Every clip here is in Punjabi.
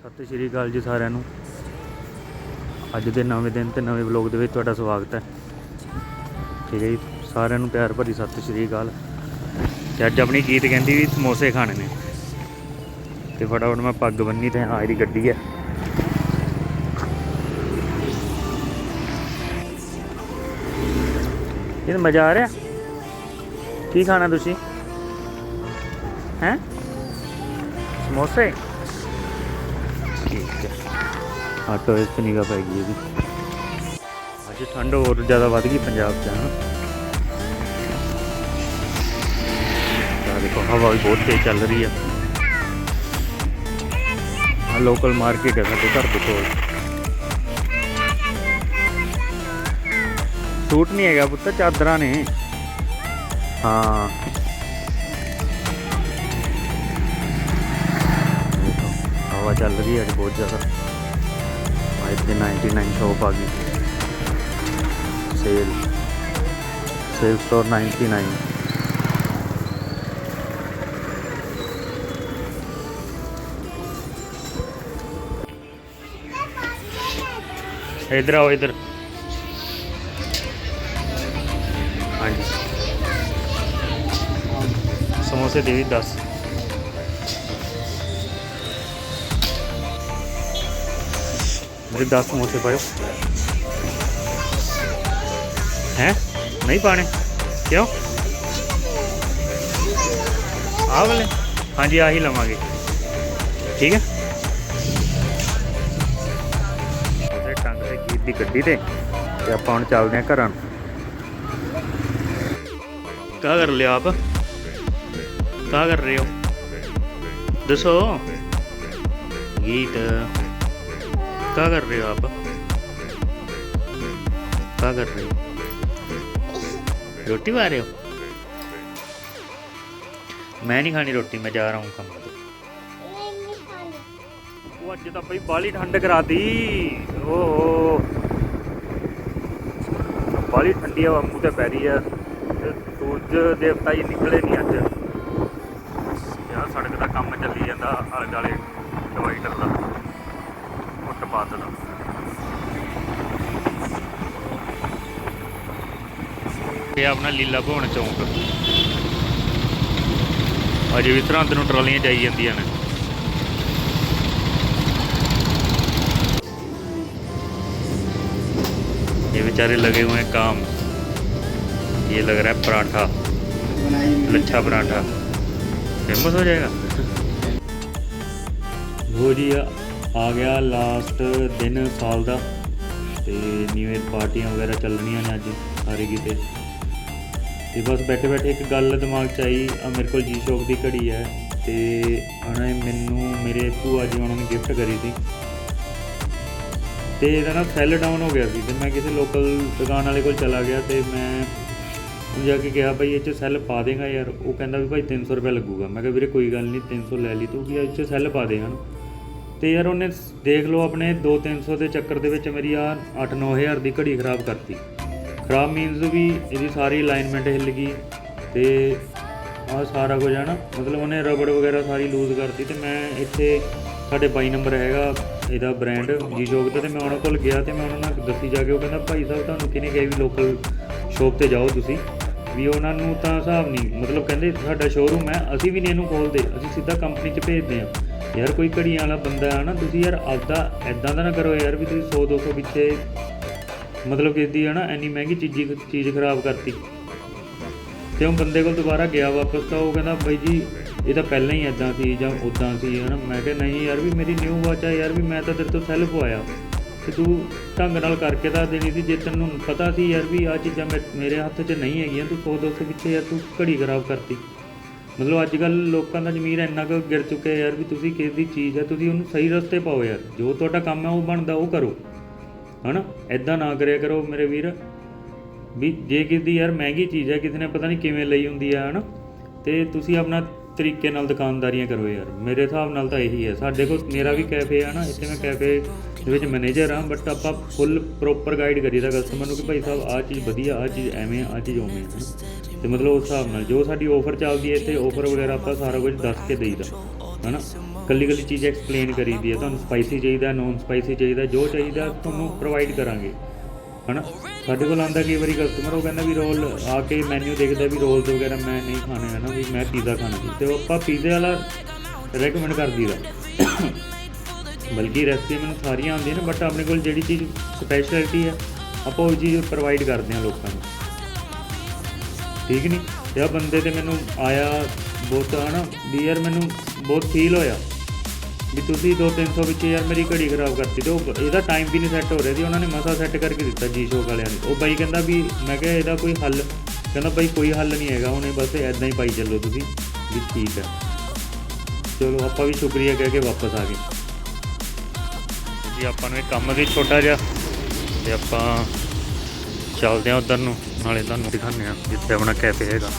ਸਤਿ ਸ਼੍ਰੀ ਅਕਾਲ ਜੀ ਸਾਰਿਆਂ ਨੂੰ। ਅੱਜ ਦੇ ਨਵੇਂ ਦਿਨ ਤੇ ਨਵੇਂ ਵਲੌਗ ਦੇ ਵਿੱਚ ਤੁਹਾਡਾ ਸਵਾਗਤ ਹੈ। ਠੀਕ ਹੈ ਜੀ, ਸਾਰਿਆਂ ਨੂੰ ਪਿਆਰ ਭਰੀ ਸਤਿ ਸ਼੍ਰੀ ਅਕਾਲ। ਤੇ ਅੱਜ ਆਪਣੀ ਗੀਤ ਕਹਿੰਦੀ ਵੀ ਸਮੋਸੇ ਖਾਣੇ ਨੇ। ਤੇ ਫਟਾਫਟ ਮੈਂ ਪੱਗ ਬੰਨੀ ਤੇ ਹਾਂ ਇਹਦੀ ਗੱਡੀ ਹੈ। ਇਹ ਮਜ਼ਾ ਆ ਰਿਹਾ। ਕੀ ਖਾਣਾ ਤੁਸੀਂ? ਹੈ? ਸਮੋਸੇ? ਠੀਕ ਹੈ ਆਟੋ ਵਿੱਚ ਨਿਗਾ ਪੈ ਗਈ ਇਹਦੀ ਅੱਜ ਠੰਡ ਹੋਰ ਜ਼ਿਆਦਾ ਵੱਧ ਗਈ ਪੰਜਾਬ 'ਚ ਹਨਾ ਤਾਂ ਦੇਖੋ ਹਵਾ ਵੀ ਬਹੁਤ ਤੇਜ਼ ਚੱਲ ਰਹੀ ਹੈ ਆ ਲੋਕਲ ਮਾਰਕੀਟ ਹੈ ਸਾਡੇ ਘਰ ਦੇ ਕੋਲ ਸੂਟ ਨਹੀਂ ਹੈਗਾ ਪੁੱਤ ਚਾਦਰਾਂ ਨੇ ਹਾਂ ਚੱਲ ਰਹੀ ਹੈ ਅੱਜ ਬਹੁਤ ਜ਼ਿਆਦਾ ਆ ਇੱਥੇ 99 ਸ਼ੋਪ ਆ ਗਈ ਸੇਲ ਸੇਲ ਸਟੋਰ 99 इधर आओ इधर हाँ जी समोसे दे दी दस मेरे दस समोसे पाओ हैं नहीं पाने क्यों आ वाले हाँ जी आ ही लवांगे ठीक है ਉਹਦੇ ਟੰਗ ਤੇ ਗੀਤ ਦੀ ਗੱਡੀ ਤੇ ਤੇ ਆਪਾਂ ਹੁਣ ਚੱਲਦੇ ਆਂ ਘਰਾਂ ਨੂੰ ਕਾ ਕਰ ਲਿਆ ਆਪ ਕਾ ਕਰ ਰਹੇ ਹੋ ਦੱਸੋ ਗੀਤ ਕਾ ਕਰ ਰਹੇ ਹੋ ਆਪ। ਕਾ ਕਰ ਰਹੇ। ਹੋ ਰੋਟੀ ਖਾ ਰਹੇ ਹੋ? ਮੈਂ ਨਹੀਂ ਖਾਣੀ ਰੋਟੀ, ਮੈਂ ਜਾ ਰਹਾ ਹੂੰ ਕੰਮ ਉਹ ਅੱਜ ਤਾਂ ਬਈ ਬਾਲੀ ਠੰਡ ਕਰਾਤੀ। ਓ ਬਾਲੀ ਠੰਡੀ ਹਵਾ ਮੂੰਹ ਤੇ ਪੈ ਰਹੀ ਆ। ਸੂਰਜ ਦੇਵਤਾ ਜੀ ਨਿਕਲੇ ਨਹੀਂ ਅੱਜ। ਯਾਰ ਸੜਕ ਦਾ ਕੰਮ ਚੱਲੀ ਜਾਂਦਾ, ਆਲੇ ਦੁਆਲੇ ਡਿਵਾਈਡਰ ਦਾ ਫੁੱਟਪਾਥ ਦਾ ਇਹ ਆਪਣਾ ਲੀਲਾ ਭਵਨ ਚੌਂਕ ਅਜੇ ਵੀ ਸਰਹੰਦ ਨੂੰ ਟਰਾਲੀਆਂ ਜਾਈ ਜਾਂਦੀਆਂ ਨੇ ये बेचारे लगे हुए हैं काम ये लग रहा है पराठा लच्छा पराठा फेमस हो जाएगा वो जी ਆ ਗਿਆ ਲਾਸਟ ਦਿਨ ਸਾਲ ਦਾ ਤੇ ਨਿਊ ਇਅਰ ਪਾਰਟੀਆਂ ਵਗੈਰਾ ਚੱਲਣੀਆਂ ਨੇ ਅੱਜ ਸਾਰੇ ਕਿਤੇ ਤੇ। ਬਸ ਬੈਠੇ ਬੈਠੇ ਇੱਕ ਗੱਲ ਦਿਮਾਗ 'ਚ ਆਈ, ਆ ਮੇਰੇ ਕੋਲ ਜੀ ਸ਼ੋਕ ਦੀ ਘੜੀ ਹੈ ਤੇ ਉਹਨਾਂ ਨੇ ਮੈਨੂੰ, ਮੇਰੇ ਭੂਆ ਜੀ ਉਹਨਾਂ ਨੇ ਗਿਫਟ ਕਰੀ ਸੀ। ਤੇ ਇਹਦਾ ਨਾ ਸੈੱਲ ਡਾਊਨ ਹੋ ਗਿਆ ਸੀ ਤੇ ਮੈਂ ਕਿਸੇ ਲੋਕਲ ਦੁਕਾਨ ਵਾਲੇ ਕੋਲ ਚਲਾ ਗਿਆ ਤੇ ਮੈਂ ਉਹਨੂੰ ਜਾ ਕੇ ਕਿਹਾ ਭਾਈ ਇਹ 'ਚ ਸੈੱਲ ਪਾ ਦੇਗਾ ਯਾਰ। ਉਹ ਕਹਿੰਦਾ ਵੀ ਭਾਈ 300 ਰੁਪਏ ਲੱਗੂਗਾ। ਮੈਂ ਕਿਹਾ, ਵੀਰੇ ਕੋਈ ਗੱਲ ਨਹੀਂ 300 ਲੈ ਲਈ ਤੂੰ ਕਿ ਇਹ 'ਚ ਸੈੱਲ ਪਾ ਦੇ ਹਨ। ਤੇ ਯਾਰ ਉਹਨੇ ਦੇਖ ਲਓ ਆਪਣੇ 2-300 ਦੇ ਚੱਕਰ ਦੇ ਵਿੱਚ ਮੇਰੀ ਆ 8-9000 ਦੀ ਘੜੀ ਖਰਾਬ ਕਰਤੀ। ਖਰਾਬ ਮੀਨਸ ਵੀ ਇਹਦੀ ਸਾਰੀ ਅਲਾਈਨਮੈਂਟ ਹਿੱਲ ਗਈ ਤੇ ਆ ਸਾਰਾ ਕੁਝ ਹੈ ਨਾ, ਮਤਲਬ ਉਹਨੇ ਰਬੜ ਵਗੈਰਾ ਸਾਰੀ ਲੂਜ਼ ਕਰਤੀ ਤੇ ਮੈਂ ਇੱਥੇ ਸਾਡੇ ਬਾਈ ਨੰਬਰ ਹੈਗਾ, ਇਹਦਾ ਬ੍ਰਾਂਡ ਜੀਜੋਗ ਤੇ ਤੇ ਮੈਂ ਉਹਨਾਂ ਕੋਲ ਗਿਆ ਤੇ ਮੈਂ ਉਹਨਾਂ ਨਾਲ ਦੱਸੀ ਜਾ ਕੇ, ਉਹ ਕਹਿੰਦਾ, ਭਾਈ ਸਾਹਿਬ, ਤੁਹਾਨੂੰ ਕਿਹਨੇ ਕਿਹਾ ਵੀ ਲੋਕਲ ਸ਼ੋਪ ਤੇ ਜਾਓ ਤੁਸੀਂ? ਵੀ ਉਹਨਾਂ ਨੂੰ ਤਾਂ ਹਿਸਾਬ ਨਹੀਂ, ਮਤਲਬ ਕਹਿੰਦੇ ਸਾਡਾ ਸ਼ੋਰੂਮ ਹੈ, ਅਸੀਂ ਵੀ ਨਹੀਂ ਇਹਨੂੰ ਖੋਲਦੇ ਅਸੀਂ ਸਿੱਧਾ ਕੰਪਨੀ 'ਚ ਭੇਜਦੇ ਹਾਂ। ਯਾਰ ਕੋਈ ਘੜੀਆਂ ਵਾਲਾ ਬੰਦਾ ਹੈ ਨਾ, ਤੁਸੀਂ ਯਾਰ ਆਪਦਾ ਐਦਾਂ ਦਾ ਨਾ ਕਰੋ ਯਾਰ ਵੀ ਤੁਸੀਂ 100 200 ਪਿੱਛੇ, ਮਤਲਬ ਕਿ ਦੀ ਹੈ ਨਾ ਇੰਨੀ ਮਹਿੰਗੀ ਚੀਜ਼ੀ, ਚੀਜ਼ ਖਰਾਬ ਕਰਤੀ। ਤੇ ਉਹ ਬੰਦੇ ਕੋਲ ਦੁਬਾਰਾ ਗਿਆ ਵਾਪਸ ਤਾਂ ਉਹ ਕਹਿੰਦਾ ਬਾਈ ਜੀ, ਇਹ ਤਾਂ ਪਹਿਲਾਂ ਹੀ ਐਦਾਂ ਸੀ ਜਾਂ ਉਦਾਂ ਸੀ ਹੈ ਨਾ ਮੈਂ ਕਿਹਾ ਨਹੀਂ ਯਾਰ ਵੀ ਮੇਰੀ ਨਿਊ ਵਾਚ ਆ, ਯਾਰ ਵੀ ਮੈਂ ਤਾਂ ਤੇਰੇ ਤੋਂ ਸੈੱਲ ਪਵਾਇਆ। ਤੇ ਤੂੰ ਢੰਗ ਨਾਲ ਕਰਕੇ ਤਾਂ ਦੇਣੀ ਸੀ। ਜੇ ਤੈਨੂੰ ਪਤਾ ਸੀ ਯਾਰ ਵੀ ਆ ਚੀਜ਼ਾਂ ਮੇ- ਮੇਰੇ ਹੱਥ 'ਚ ਨਹੀਂ ਹੈਗੀਆਂ, ਤੂੰ 100 200 ਪਿੱਛੇ ਯਾਰ ਤੂੰ ਘੜੀ ਖਰਾਬ ਕਰਤੀ। ਮਤਲਬ ਅੱਜ ਕੱਲ ਲੋਕਾਂ ਦਾ ਜ਼ਮੀਰ ਇੰਨਾ ਕੁ ਗਿਰ ਚੁੱਕਿਆ ਯਾਰ ਵੀ ਤੁਸੀਂ ਕਿਸ ਦੀ ਚੀਜ਼ ਹੈ ਤੁਸੀਂ ਉਹਨੂੰ ਸਹੀ ਰਸਤੇ ਪਾਓ ਯਾਰ। ਜੋ ਤੁਹਾਡਾ ਕੰਮ ਹੈ ਉਹ ਬਣਦਾ, ਉਹ ਕਰੋ। ਹਨਾ? ਐਦਾਂ ਨਾ ਕਰਿਆ ਕਰੋ ਮੇਰੇ ਵੀਰ। ਵੀ ਜੇ ਕਿਸੇ ਦੀ ਯਾਰ ਮਹਿੰਗੀ ਚੀਜ਼ ਹੈ ਕਿਸੇ ਨੇ ਪਤਾ ਨਹੀਂ ਕਿਵੇਂ ਲਈ ਹੁੰਦੀ ਹੈ ਹਨਾ? ਤੇ ਤੁਸੀਂ ਆਪਣਾ ਤਰੀਕੇ ਨਾਲ ਦੁਕਾਨਦਾਰੀਆਂ ਕਰੋ ਯਾਰ। ਮੇਰੇ ਹਿਸਾਬ ਨਾਲ ਤਾਂ ਇਹੀ ਹੈ ਸਾਡੇ ਕੋਲ ਮੇਰਾ ਵੀ ਕੈਫੇ ਆ ਨਾ, ਇੱਥੇ ਮੈਂ ਕੈਫੇ ਇਹਦੇ ਵਿੱਚ ਮੈਨੇਜਰ ਹਾਂ ਬਟ ਆਪਾਂ ਫੁੱਲ ਪ੍ਰੋਪਰ ਗਾਈਡ ਕਰੀਦਾ ਕਸਟਮਰ ਨੂੰ ਕਿ ਭਾਈ ਸਾਹਿਬ, ਆਹ ਚੀਜ਼ ਵਧੀਆ, ਆਹ ਚੀਜ਼ ਐਵੇਂ, ਆਹ ਚੀਜ਼ ਉਵੇਂ ਹੈ ਹਨਾ। ਤੇ ਮਤਲਬ ਉਸ ਹਿਸਾਬ ਨਾਲ ਜੋ ਸਾਡੀ ਆਫਰ ਚੱਲਦੀ ਹੈ, ਇੱਥੇ ਆਫਰ ਵਗੈਰਾ ਆਪਾਂ ਸਾਰਾ ਕੁਝ ਦੱਸ ਕੇ ਦੇਈਦਾ, ਹਨਾ? ਕੱਲੀ ਕੱਲੀ ਚੀਜ਼ ਐਕਸਪਲੇਨ ਕਰੀਦੀ ਹੈ, ਤੁਹਾਨੂੰ ਸਪਾਈਸੀ ਚਾਹੀਦਾ ਨੌਨ ਸਪਾਈਸੀ ਚਾਹੀਦਾ, ਜੋ ਚਾਹੀਦਾ ਤੁਹਾਨੂੰ ਪ੍ਰੋਵਾਈਡ ਕਰਾਂਗੇ, ਹਨਾ? ਸਾਡੇ ਕੋਲ ਆਂਦਾ ਕਈ ਵਾਰੀ ਕਸਟਮਰ ਉਹ ਕਹਿੰਦਾ ਵੀ ਰੋਲ ਆ ਕੇ ਮੈਨੂ ਦੇਖਦਾ ਵੀ ਰੋਲਸ ਵਗੈਰਾ ਮੈਂ ਨਹੀਂ ਖਾਣੇ, ਹਨਾ? ਵੀ ਮੈਂ ਪੀਜ਼ਾ ਖਾਣਾ। ਸੀ ਤੇ ਉਹ ਆਪਾਂ ਪੀਜ਼ੇ ਵਾਲਾ ਰეკਮੈਂਡ ਕਰ ਦਈਦਾ। ਬਲਕਿ ਰੈਸਪੀ ਮੈਨੂੰ ਸਾਰੀਆਂ ਆਉਂਦੀਆਂ ਨੇ ਬਟ ਆਪਣੇ ਕੋਲ ਜਿਹੜੀ ਚੀਜ਼ ਸਪੈਸ਼ਲਿਟੀ ਹੈ, ਆਪਾਂ ਉਹ ਚੀਜ਼ ਪ੍ਰੋਵਾਈਡ ਕਰਦੇ ਹਾਂ ਲੋਕਾਂ ਨੂੰ। ਠੀਕ ਨਹੀਂ ਤੇ ਆ ਬੰਦੇ ਤੇ ਮੈਨੂੰ ਆਇਆ ਬਹੁਤ, ਹਨਾ, ਵੀ ਯਾਰ ਮੈਨੂੰ ਬਹੁਤ ਫੀਲ ਹੋਇਆ ਵੀ ਤੁਸੀਂ 2-300 ਵਿੱਚ ਯਾਰ ਮੇਰੀ ਘੜੀ ਖਰਾਬ ਕਰਤੀ ਤੇ ਉਹ ਇਹਦਾ ਟਾਈਮ ਵੀ ਨਹੀਂ ਸੈੱਟ ਹੋ ਰਿਹਾ ਸੀ, ਉਹਨਾਂ ਨੇ ਮਸਾ ਸੈੱਟ ਕਰਕੇ ਦਿੱਤਾ ਜੀ ਸ਼ੋਕ ਵਾਲਿਆਂ ਨੇ। ਉਹ ਬਾਈ ਕਹਿੰਦਾ ਵੀ, ਮੈਂ ਕਿਹਾ ਇਹਦਾ ਕੋਈ ਹੱਲ, ਕਹਿੰਦਾ ਬਾਈ ਕੋਈ ਹੱਲ ਨਹੀਂ ਹੈਗਾ, ਉਹਨੇ ਬਸ ਐਦਾਂ ਹੀ ਪਾਈ ਚੱਲੋ ਤੁਸੀਂ, ਵੀ ਠੀਕ ਹੈ। ਚਲੋ ਆਪਾਂ ਵੀ ਸ਼ੁਕਰੀਆ ਕਹਿ ਕੇ ਵਾਪਸ ਆ ਗਏ। ਜੀ, ਆਪਾਂ ਨੂੰ ਇਹ ਕੰਮ ਵੀ ਛੋਟਾ ਜਿਹਾ ਤੇ ਆਪਾਂ ਚੱਲਦੇ ਹਾਂ ਉਧਰ ਨੂੰ, ਨਾਲੇ ਤੁਹਾਨੂੰ ਦਿਖਾਉਂਦੇ ਹਾਂ ਜਿੱਥੇ ਆਪਣਾ ਕੈਫੇ ਹੈਗਾ।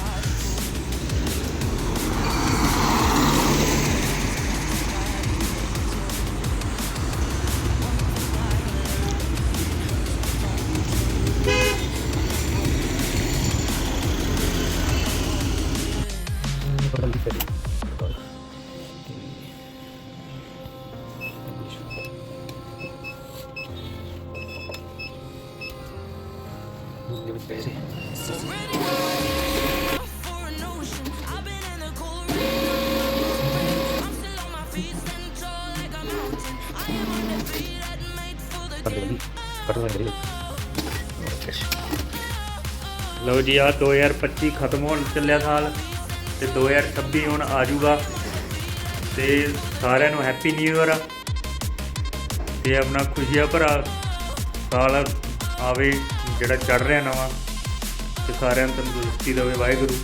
Game. ਲਓ ਜੀ ਆ 2025 ਖਤਮ ਹੋਣ ਚੱਲਿਆ ਸਾਲ ਤੇ 2026 ਹੁਣ ਆ ਜਾਊਗਾ ਤੇ ਸਾਰਿਆਂ ਨੂੰ ਹੈਪੀ ਨਿਊ ਇਅਰ ਤੇ ਆਪਣਾ ਖੁਸ਼ੀਆਂ ਭਰਾ ਸਾਲ ਆਵੇ ਜਿਹੜਾ ਚੜ ਰਿਹਾ ਨਵਾਂ, ਤੇ ਸਾਰਿਆਂ ਨੂੰ ਤੰਦਰੁਸਤੀ ਦੇਵੇ ਵਾਹਿਗੁਰੂ।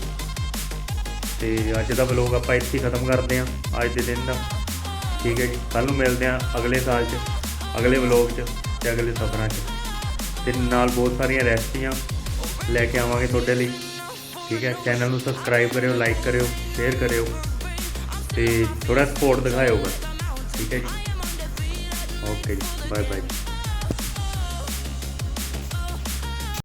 ਤੇ ਅੱਜ ਦਾ ਵਲੋਗ ਆਪਾਂ ਇੱਥੇ ਖਤਮ ਕਰਦੇ ਹਾਂ, ਅੱਜ ਦੇ ਦਿਨ ਦਾ। ਠੀਕ ਹੈ ਜੀ ਕੱਲ ਨੂੰ ਮਿਲਦੇ ਹਾਂ ਅਗਲੇ ਸਾਲ 'ਚ, ਅਗਲੇ ਵਲੋਗ 'ਚ ਤੇ ਅਗਲੇ ਸਫ਼ਰਾਂ 'ਚ। ਤੇ ਨਾਲ ਬਹੁਤ ਸਾਰੀਆਂ ਰੈਸਪੀਆਂ ਲੈ ਕੇ ਆਵਾਂਗੇ ਤੁਹਾਡੇ ਲਈ। ਠੀਕ ਹੈ ਚੈਨਲ ਨੂੰ ਸਬਸਕ੍ਰਾਈਬ ਕਰਿਓ ਲਾਈਕ ਕਰਿਓ ਸ਼ੇਅਰ ਕਰਿਓ। ਤੇ ਥੋੜਾ ਸਪੋਰਟ ਦਿਖਾਇਓ ਬਸ। ਠੀਕ ਹੈ ਜੀ। ਓਕੇ ਜੀ ਬਾਏ ਬਾਏ